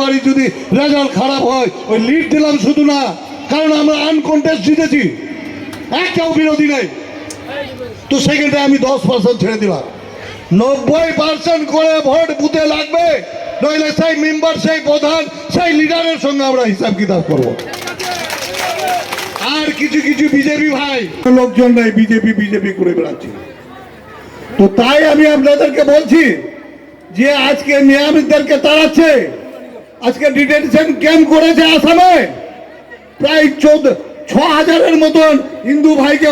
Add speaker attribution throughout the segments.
Speaker 1: বাড়ি যদি রেজাল্ট খারাপ হয়, ওই লিড দিলাম শুধু না, কারণ আমরা আনকন্টেস্ট জিতেছি। একটাও বিরোধী নেই। তো সেকেন্ডে আমি দশ পার্সেন্ট ছেড়ে দিলাম। নব্বই পার্সেন্ট করে ভোট বুথে লাগবে, নইলে সেই মেম্বার সেই প্রধান, সেই লিডারের সঙ্গে আমরা হিসাব কিতাব করব। আর কিছু কিছু বিজেপি ভাই, লোকজন নাই, বিজেপি বিজেপি করে বেড়াচ্ছে। তো তাই আমি আপনাদেরকে বলছি যে আজকে নিয়ামিতদেরকে তাড়াচ্ছে। আজকে ডিটেনশন ক্যাম্প করেছে আসামে। প্রায় চোদ্দ, ছ হাজারের মতন হিন্দু ভাইকে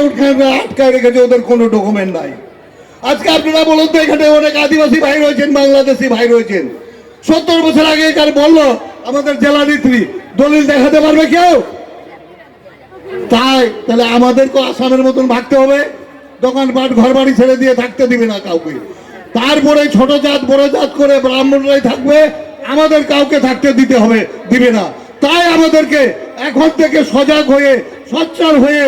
Speaker 1: আটকায় রেখেছে, ওদের কোনো ডকুমেন্ট নাই। আজকে আপনারা বলুন তো, এখানে অনেক আদিবাসী ভাই রয়েছেন, বাংলাদেশি ভাই রয়েছেন। সত্তর বছর আগে কার বলল, আমাদের জেলা নেত্রী দলিল দেখাতে পারবে কেউ? তাই, তাহলে আমাদেরকে আসামের মতন ভাগতে হবে। দোকানপাট ঘর বাড়ি ছেড়ে দিয়ে থাকতে দিবে না কাউকে। তারপরে ছোট জাত, বড় জাত করে ব্রাহ্মণরাই থাকবে আমাদের কাউকে থাকতে দিতে হবে, দিবে না। তাই আমাদেরকে এখন থেকে সজাগ হয়ে, সচ্ছল হয়ে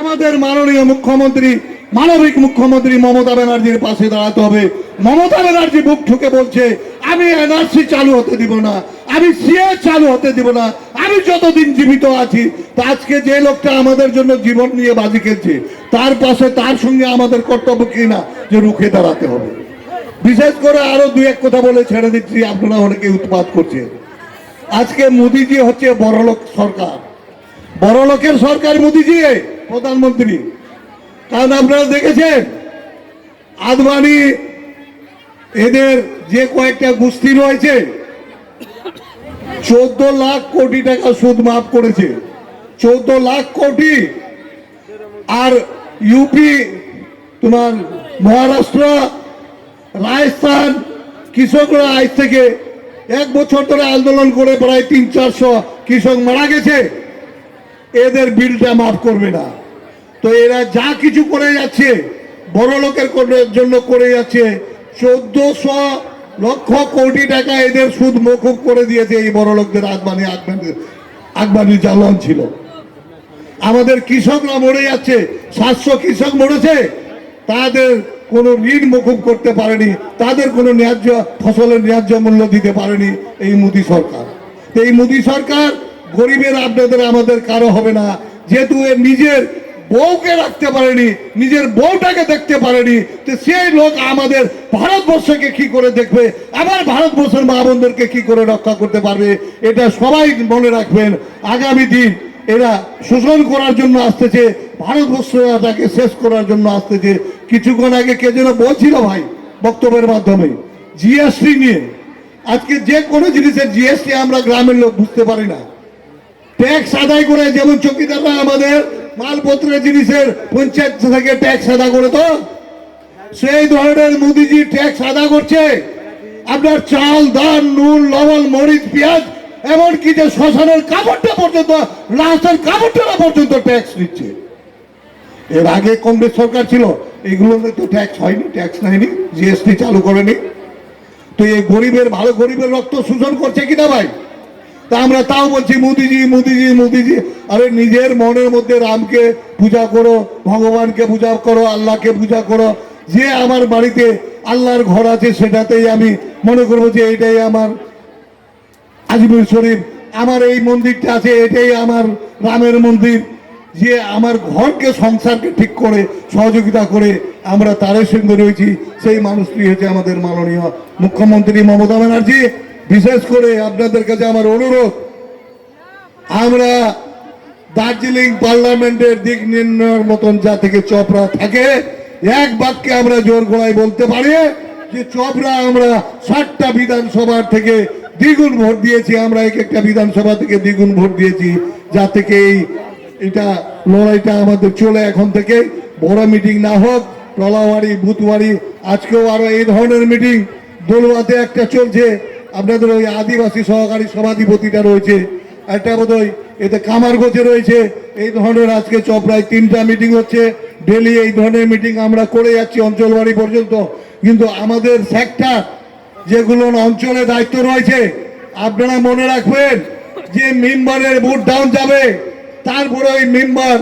Speaker 1: আমাদের মাননীয় মুখ্যমন্ত্রী, মানবিক মুখ্যমন্ত্রী মমতা ব্যানার্জির পাশে দাঁড়াতে হবে। মমতা ব্যানার্জি বুক ঠুকে বলছে, আমি এনআরসি চালু হতে দিব না, আমি সিএ চালু হতে দিব না, আমি যতদিন জীবিত আছি, তা আজকে যে লোকটা আমাদের জন্য জীবন নিয়ে বাজি খেলছে, তার পাশে তার সঙ্গে আমাদের কর্তব্য কি না, যে রুখে দাঁড়াতে হবে। বিশেষ করে আরও দুই এক কথা বলে ছেড়ে দিচ্ছি, আপনারা অনেকে উৎপাত করছেন আজকে মোদিজি হচ্ছে বড়লোক সরকার। বড়লোকের সরকার মোদিজি, প্রধানমন্ত্রী। কারণ আপনারা দেখেছেন, আদবানি এদের যে কয়েকটা গোষ্ঠী রয়েছে, চোদ্দ লাখ কোটি টাকা সুদ মাফ করেছে। চোদ্দ লাখ কোটি, আর ইউপি, তোমার মহারাষ্ট্র রাজস্থান কৃষকরা আজ থেকে এক বছর ধরে আন্দোলন করে প্রায় তিন চারশো কৃষক মারা গেছে। এদের বিলটা মাফ করবে না। তো এরা যা কিছু করে যাচ্ছে, বড় লোকের জন্য করে যাচ্ছে। চোদ্দশো লক্ষ কোটি টাকা এদের সুদ মকুব করে দিয়েছে এই বড় লোকদের আগবানি আগবানি আগবানি জ্বালন ছিল। আমাদের কৃষকরা মরে যাচ্ছে, সাতশো কৃষক মরেছে, তাদের কোনো ঋণ মকুব করতে পারেনি, তাদের কোনো ন্যায্য ফসলের ন্যায্য মূল্য দিতে পারেনি এই মোদী সরকার। এই মোদী সরকার গরিবের আপনাদের আমাদের কারও হবে না, যেহেতু এর নিজের বউকে রাখতে পারেনি, নিজের বউটাকে দেখতে পারেনি, তো সেই লোক আমাদের ভারতবর্ষকে কি করে দেখবে? আবার ভারতবর্ষের মা বোনদেরকে কি করে রক্ষা করতে পারবে? এটা সবাই মনে রাখবেন, আগামী দিন এরা শোষণ করার জন্য আসতেছে ভারতবর্ষটাকে শেষ করার জন্য আসতেছে কিছুক্ষণ আগে কে যেন বলছিল ভাই বক্তব্যের মাধ্যমে জিএসটি নিয়ে। আজকে যে কোনো জিনিসের জিএসটি আমরা গ্রামের লোক বুঝতে পারি না। ট্যাক্স আদায় করে যেমন চকিদাররা আমাদের মালপত্রের জিনিসের পঞ্চায়েত থেকে ট্যাক্স আদা করে তো? সেই ধরনের মোদিজি ট্যাক্স আদা করছে। আপনার চাল, ধান, নুন, লবণ, মরিচ, পেঁয়াজ, এমনকি যে শ্মশানের কাপড়টা পর্যন্ত, রাস্তার কাপড়টা পর্যন্ত ট্যাক্স নিচ্ছে। এর আগে কংগ্রেস সরকার ছিল এগুলোতে তো ট্যাক্স হয়নি ট্যাক্স নেয়নি জিএসটি চালু করেনি। তো এই গরিবের, ভালো গরিবের রক্ত শোষণ করছে কিনা ভাই? তা আমরা তাও বলছি, মোদিজি মোদিজি মোদিজি, আরে নিজের মনের মধ্যে রামকে পূজা করো, ভগবানকে পূজা করো, আল্লাহকে পূজা করো, যে আমার বাড়িতে আল্লাহর ঘর আছে সেটাতেই আমি মনে করব যে এটাই আমার আজমির শরীফ, আমার এই মন্দিরটা আছে, এটাই আমার রামের মন্দির। যে আমার ঘরকে, সংসারকে ঠিক করে, সহযোগিতা করে আমরা তারের সঙ্গে রয়েছি, সেই মানুষটি হচ্ছে আমাদের মাননীয় মুখ্যমন্ত্রী মমতা ব্যানার্জি। বিশেষ করে আপনাদের কাছে আমার অনুরোধ, আমরা দার্জিলিং পার্লামেন্টের দিক নির্ণয়ের মতন যা থেকে চপড়া থাকে, এক বাক্যে আমরা জোর গলায় বলতে পারি যে চপড়া আমরা ষাটটা বিধানসভার থেকে দ্বিগুণ ভোট দিয়েছি, আমরা এক একটা বিধানসভা থেকে দ্বিগুণ ভোট দিয়েছি, যা থেকে এই এটা লড়াইটা আমাদের চলে এখন থেকে। বড় মিটিং না হোক টলাবাড়ি বুথবাড়ি আজকেও আরও এই ধরনের মিটিং দোলুয়াতে একটা চলছে। আপনাদের ওই আদিবাসী সহকারী সভাধিপতিটা রয়েছে, একটা বোধহয় এতে কামারগোচে রয়েছে। এই ধরনের আজকে চপড়ায় তিনটা মিটিং হচ্ছে। ডেলি এই ধরনের মিটিং আমরা করে যাচ্ছি অঞ্চল বাড়ি পর্যন্ত। কিন্তু আমাদের সেক্টর যেগুলো অঞ্চলে দায়িত্ব রয়েছে, আপনারা মনে রাখবেন যে মেম্বারের ভোট ডাউন যাবে। তারপরে ওই মেম্বার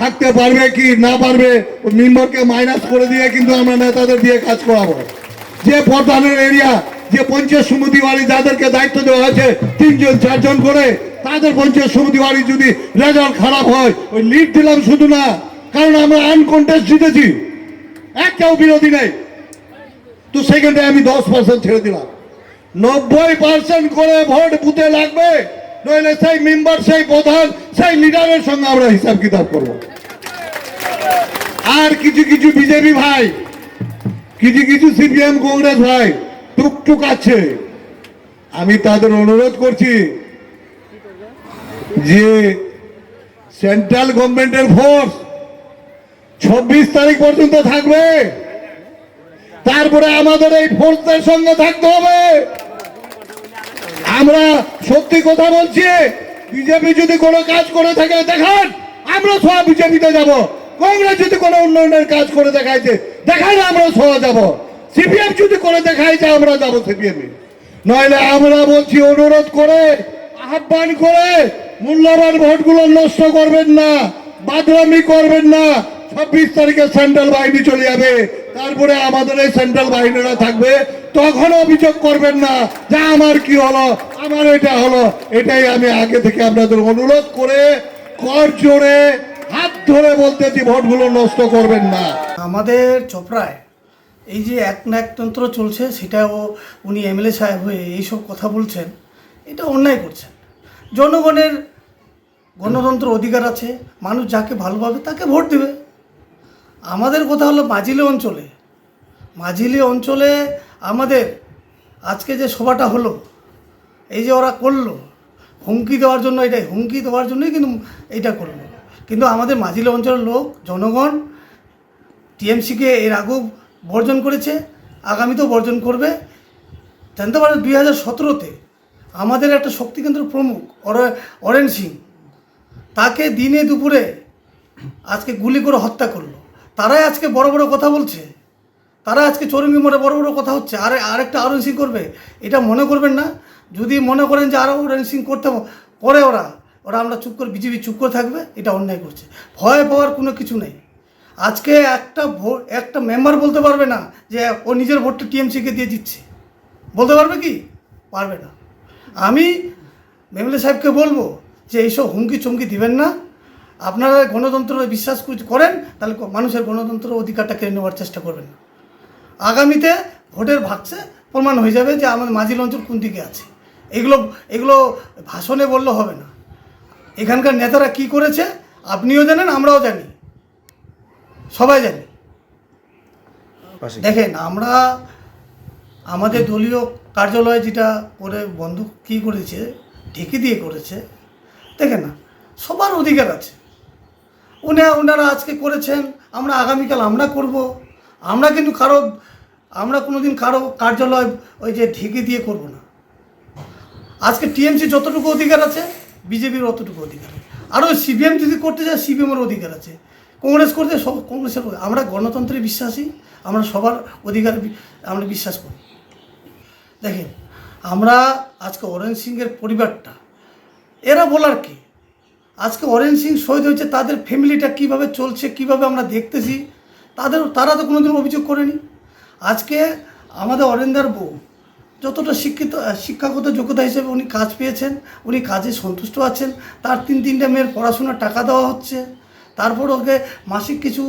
Speaker 1: থাকতে পারবে কি না পারবে, ওই মেম্বারকে মাইনাস করে দিয়ে কিন্তু আমরা নেতাদের দিয়ে কাজ করাবো। যে প্রধানের এরিয়া যে পঞ্চায়েত সমিতি বাড়ি যাদেরকে দায়িত্ব দেওয়া হয়েছে, তিনজন, চারজন করে, তাদের পঞ্চায়েত সমিতি বাড়ি যদি রেজাল্ট খারাপ হয়, ওই লিড দিলাম শুধু না, কারণ আমরা আনকন্টেস্ট জিতেছি। একটাও বিরোধী নেই। তো সেখানে আমি দশ পার্সেন্ট ছেড়ে দিলাম। নব্বই পার্সেন্ট করে ভোট বুথে লাগবে। নইলে সেই মেম্বার, সেই প্রধান, সেই লিডারের সঙ্গে আমরা হিসাব কিতাব করব। আর কিছু কিছু বিজেপি ভাই, কিছু কিছু সিপিএম কংগ্রেস ভাই টুকটুক আছে। আমি তাদের অনুরোধ করছি যে সেন্ট্রাল গভর্নমেন্টের ফোর্স ছব্বিশ তারিখ পর্যন্ত থাকবে। তারপরে আমাদের এই ফোর্সদের সঙ্গে থাকতে হবে। আমরা সত্যি কথা বলছি, বিজেপি যদি কোনো কাজ করে থাকে, দেখান, আমরা সব বিজেপিতে যাব। কংগ্রেস যদি কোনো উন্নয়নের কাজ করে দেখাইছে দেখান আমরা সহ যাব। সিপিএম যদি করে দেখাইছে আমরা যাব সিপিএম। নইলে আমরা বলছি, অনুরোধ করে, আহ্বান করে, মূল্যবান ভোটগুলো নষ্ট করবেন না, বাদরামি করবেন না, ছাব্বিশ তারিখে সেন্ট্রাল বাহিনী চলে যাবে। তারপরে আমাদের এই সেন্ট্রাল বাহিনীরা থাকবে তখন অভিযোগ করবেন না যে আমার কি হলো, আমার এটা হলো, এটাই আমি আগে থেকে আপনাদের অনুরোধ করে কর জোরে হাত ধরে বলতেছি ভোটগুলো নষ্ট করবেন না।
Speaker 2: আমাদের চোপড়ায় এই যে এক না একতন্ত্র চলছে, সেটাও উনি এমএলএ সাহেব হয়ে এইসব কথা বলছেন, এটা অন্যায় করছেন। জনগণের গণতন্ত্র অধিকার আছে, মানুষ যাকে ভালোভাবে তাকে ভোট দেবে। আমাদের কথা হলো মাঝিলি অঞ্চলে। মাঝিলি অঞ্চলে আমাদের আজকে যে সভাটা হলো, এই যে ওরা করল, হুমকি দেওয়ার জন্য এটাই, হুমকি দেওয়ার জন্যই কিন্তু এইটা করল। কিন্তু আমাদের মাঝিলি অঞ্চলের লোক, জনগণ, টিএমসিকে এর আগেও বর্জন করেছে, আগামীতেও বর্জন করবে। জানতে পারেন দুই হাজার সতেরোতে আমাদের একটা শক্তিকেন্দ্র প্রমুখ অরেন সিং, তাকে দিনে দুপুরে আজকে গুলি করে হত্যা করল। তারাই আজকে বড় বড় কথা বলছে। তারা আজকে চরঙ্গি মোড়ে বড় বড় কথা হচ্ছে। আর আরেকটা আরন সিং করবে, এটা মনে করবেন না। যদি মনে করেন যে আরও অরেন সিং করতে করে ওরা ওরা আমরা চুপ করে, বিজেপি চুপ করে থাকবে, এটা অন্যায় করছে। ভয় পাওয়ার কোনো কিছু নেই। আজকে একটা ভোট একটা মেম্বার বলতে পারবে না যে ও নিজের ভোটটা টিএমসিকে দিয়ে দিচ্ছে বলতে পারবে কি? পারবে না। আমি এমএলএ সাহেবকে বলব যে এইসব হুমকি চমকি দিবেন না। আপনারা গণতন্ত্র বিশ্বাস করেন তাহলে মানুষের গণতন্ত্র অধিকারটা কেড়ে নেওয়ার চেষ্টা করবেন না। আগামীতে ভোটের ভাগছে প্রমাণ হয়ে যাবে যে আমাদের মাঝিল অঞ্চল কোন দিকে আছে। এগুলো এগুলো ভাষণে বললে হবে না। এখানকার নেতারা কি করেছে আপনিও জানেন আমরাও জানি। সবাই জানি। দেখেন আমরা আমাদের দলীয় কার্যালয় যেটা করে বন্ধ কী করেছে ঢেকে দিয়ে করেছে দেখেন না সবার অধিকার আছে। উনি ওনারা আজকে করেছেন, আমরা আগামীকাল আমরা করব। আমরা কিন্তু কারও, আমরা কোনো দিন কারও কার্যালয় ওই যে ঢেকে দিয়ে করব না। আজকে টিএমসি যতটুকু অধিকার আছে, বিজেপির অতটুকু অধিকার। আরও সিপিএম যদি করতে চায়, সিপিএমের অধিকার আছে। কংগ্রেস করতে সব কংগ্রেসের আমরা গণতন্ত্রে বিশ্বাসী, আমরা সবার অধিকার আমরা বিশ্বাস করি। দেখেন, আমরা আজকে অরেঞ্জ সিংয়ের পরিবারটা, এরা বলার কি? আজকে অরেঞ্জ সিং শহীদ হয়েছে, তাদের ফ্যামিলিটা কীভাবে চলছে, কীভাবে আমরা দেখতেছি, তাদের, তারা তো কোনোদিন অভিযোগ করেনি। আজকে আমাদের অরেন্দার বউ, যতটা শিক্ষিত শিক্ষাগত যোগ্যতা হিসেবে উনি কাজ পেয়েছেন, উনি কাজে সন্তুষ্ট আছেন, তার তিন তিনটে মেয়ের পড়াশোনার টাকা দেওয়া হচ্ছে, তারপর ওকে মাসিক কিছু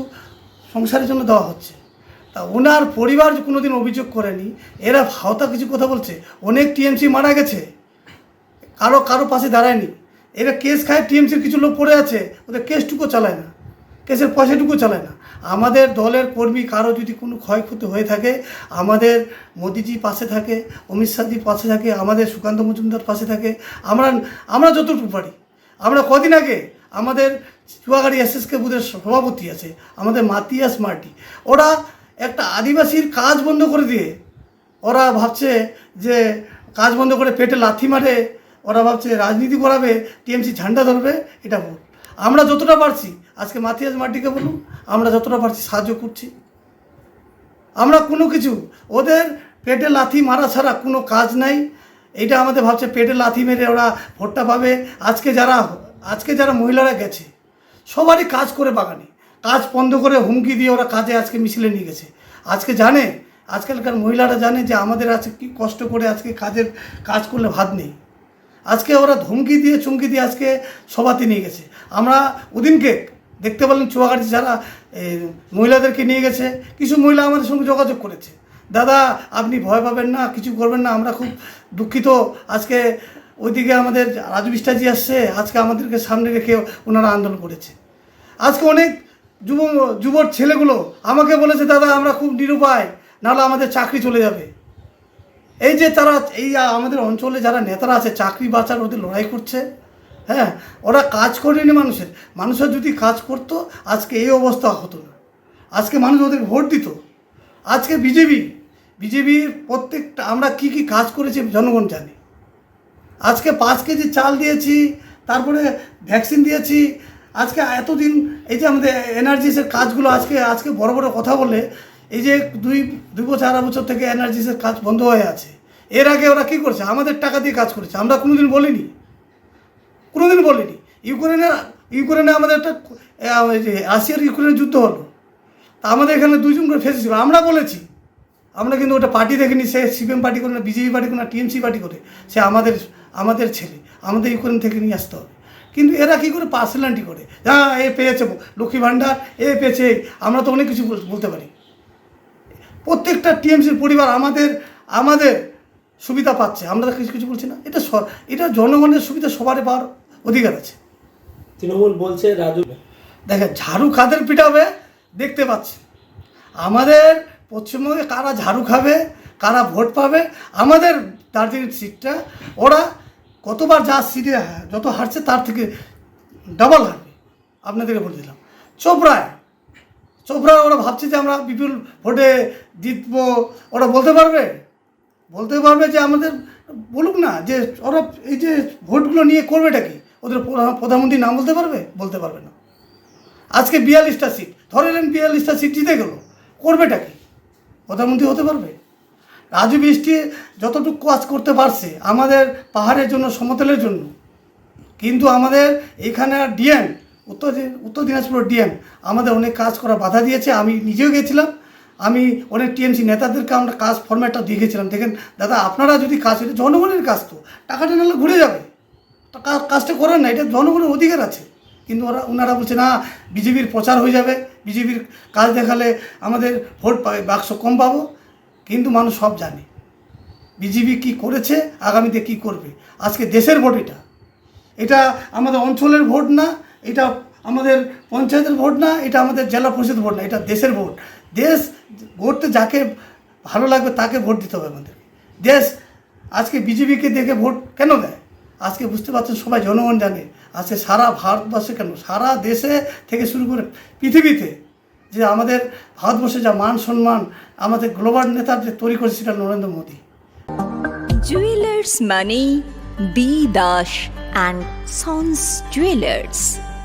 Speaker 2: সংসারের জন্য দেওয়া হচ্ছে। তা ওনার পরিবার কোনোদিন অভিযোগ করেনি, এরা ভাওতা কিছু কথা বলছে, অনেক টিএমসি মারা গেছে, কারও কারও পাশে দাঁড়ায়নি। এরা কেস খায়, টিএমসির কিছু লোক পড়ে আছে, ওদের কেসটুকু চালায় না। কেসের পয়সাটুকু চালায় না। আমাদের দলের কর্মী কারও যদি কোনো ক্ষয়ক্ষতি হয়ে থাকে, আমাদের মোদিজি পাশে থাকে, অমিত শাহজি পাশে থাকে, আমাদের সুকান্ত মজুমদার পাশে থাকে, আমরা আমরা যতটুকু পারি। আমরা কদিন আগে আমাদের চুয়াগাড়ি এসএসকে বুধের সভাপতি আছে, আমাদের মাতিয়াস মার্টি। ওরা একটা আদিবাসীর কাজ বন্ধ করে দিয়ে, ওরা ভাবছে যে কাজ বন্ধ করে পেটে লাথি মারে ওরা ভাবছে রাজনীতি করাবে, টিএমসি ঝান্ডা ধরবে, এটা ভুল আমরা যতটা পারছি, আজকে মাথিয়াস মার্টিকে বলুন, আমরা যতটা পারছি সাহায্য করছি। আমরা কোনো কিছু, ওদের পেটে লাথি মারা ছাড়া কোনো কাজ নাই। এটা আমাদের ভাবছে, পেটে লাথি মেরে ওরা ভোটটা পাবে। আজকে যারা আজকে যারা মহিলারা গেছে, সবারই কাজ করে বাগানে। কাজ বন্ধ করে হুমকি দিয়ে ওরা কাজে আজকে মিছিলে নিয়ে গেছে। আজকে জানে, আজকালকার মহিলারা জানে যে আমাদের আজকে কি কষ্ট করে আজকে কাজের, কাজ করলে ভাত নেই। আজকে ওরা ধমকি দিয়ে চুমকি দিয়ে আজকে সভাতে নিয়ে গেছে। আমরা ওদিনকে দেখতে পেলাম চুয়াঘাটি যারা মহিলাদেরকে নিয়ে গেছে। কিছু মহিলা আমাদের সঙ্গে যোগাযোগ করেছে। দাদা, আপনি ভয় পাবেন না, কিছু করবেন না, আমরা খুব দুঃখিত। আজকে ওইদিকে আমাদের রাজু বিষ্টাজি আসছে, আজকে আমাদেরকে সামনে রেখে ওনারা আন্দোলন করেছে। আজকে অনেক যুব যুবর ছেলেগুলো আমাকে বলেছে, দাদা, আমরা খুব নিরুপায়, নাহলে আমাদের চাকরি চলে যাবে। এই যে তারা, এই আমাদের অঞ্চলে যারা নেতারা আছে, চাকরি বাঁচার ওদের লড়াই করছে হ্যাঁ? ওরা কাজ করেনি মানুষের। মানুষের যদি কাজ করতো, আজকে এই অবস্থা হতো না। আজকে মানুষ ওদের ভোট দিত। আজকে বিজেপি, বিজেপির প্রত্যেকটা, আমরা কি কি কাজ করেছি জনগণ জানে। আজকে পাঁচ কেজি চাল দিয়েছি, তারপরে ভ্যাকসিন দিয়েছি। আজকে এতদিন এই যে আমাদের এনার্জিসের কাজগুলো আজকে আজকে বড় বড় কথা বলে এই যে দুই দুই বছর, আড়াই বছর থেকে এনার্জিসের কাজ বন্ধ হয়ে আছে, এর আগে ওরা কী করছে? আমাদের টাকা দিয়ে কাজ করেছে। আমরা কোনোদিন বলিনি। কোনোদিন বলিনি। ইউক্রেনে ইউক্রেনে আমাদের একটা রাশিয়ার ইউক্রেনের যুদ্ধ হলো। তা আমাদের এখানে দুইজন করে ফেসেছিল আমরা বলেছি। আমরা কিন্তু ওটা পার্টি দেখিনি। সে সিপিএম পার্টি করে না বিজেপি পার্টি করে না টিএমসি পার্টি করে। সে আমাদের আমাদের ছেলে। আমাদের ইউক্রেন থেকে নিয়ে আসতে হবে। কিন্তু এরা কী করে? পার্সোনালিটি করে। হ্যাঁ এ পেয়েছে, লক্ষ্মী ভাণ্ডার, এ পেয়েছে আমরা তো অনেক কিছু বল- বলতে পারি। প্রত্যেকটা টিএমসির পরিবার আমাদের আমাদের সুবিধা পাচ্ছে। আমরা কিছু কিছু বলছি না। এটা এটা জনগণের সুবিধা সবারই পাওয়ার অধিকার আছে।
Speaker 3: তৃণমূল বলছে রাজু
Speaker 2: দেখেন ঝাড়ু কাদের পিটাবে? দেখতে পাচ্ছি। আমাদের পশ্চিমবঙ্গে কারা ঝাড়ু খাবে কারা ভোট পাবে আমাদের দার্জিলিং সিটটা ওরা কতবার যা সিটে যত হারছে তার থেকে ডাবল হারবে। আপনাদেরকে বলে দিলাম। চোপড়ায় চোপড়ায় ওরা ভাবছে যে আমরা বিপুল ভোটে জিতবো। ওরা বলতে পারবে? বলতে পারবে যে আমাদের, বলুক না, যে ওরা এই যে ভোটগুলো নিয়ে করবেটা কি? ওদের প্রধা- প্রধানমন্ত্রী নাম বলতে পারবে? বলতে পারবে না। আজকে বিয়াল্লিশটা সিট, ধরে নেন বিয়াল্লিশটা সিট জিতে গেল, করবেটা কি? প্রধানমন্ত্রী হতে পারবে? রাজু বৃষ্টি যতটুকু কাজ করতে পারছে, আমাদের পাহাড়ের জন্য, সমতলের জন্য, কিন্তু আমাদের এখানে ডিএম উত্তর উত্তর দিনাজপুর ডিএম আমাদের অনেক কাজ করা বাধা দিয়েছে। আমি নিজেও গেছিলাম। আমি অনেক টিএমসি নেতাদেরকে আমরা কাজ ফর্ম্যাটটা দিয়ে গেছিলাম। দেখেন, দাদা, আপনারা যদি কাজ এটা জনগণের কাজ তো। টাকাটা নাহলে ঘুরে যাবে। কাজটা করেন না? এটা জনগণের অধিকার আছে। কিন্তু ওরা ওনারা বলছে, না, বিজেপির প্রচার হয়ে যাবে। বিজেপির কাজ দেখালে আমাদের ভোট বাক্স কম পাবো। কিন্তু মানুষ সব জানে। বিজেপি কি করেছে, আগামীতে কি করবে? আজকে দেশের ভোট এটা। এটা আমাদের অঞ্চলের ভোট না এটা আমাদের পঞ্চায়েতের ভোট না, এটা আমাদের জেলা পরিষদ ভোট না, এটা দেশের ভোট। দেশ ভোটতে যাকে ভালো লাগবে তাকে ভোট দিতে হবে আমাদের। দেশ আজকে বিজেপিকে দেখে ভোট কেন দেয়? আজকে বুঝতে পারছেন সবাই জনগণ জানে। আজকে সারা ভারতবর্ষে কেন? সারা দেশে থেকে শুরু করে পৃথিবীতে যে আমাদের ভারতবর্ষে যা মান সম্মান, আমাদের গ্লোবাল নেতার যে তৈরি করেছে সেটা নরেন্দ্র মোদী।
Speaker 4: জুয়েলার্স মানে B Das and sons jewellers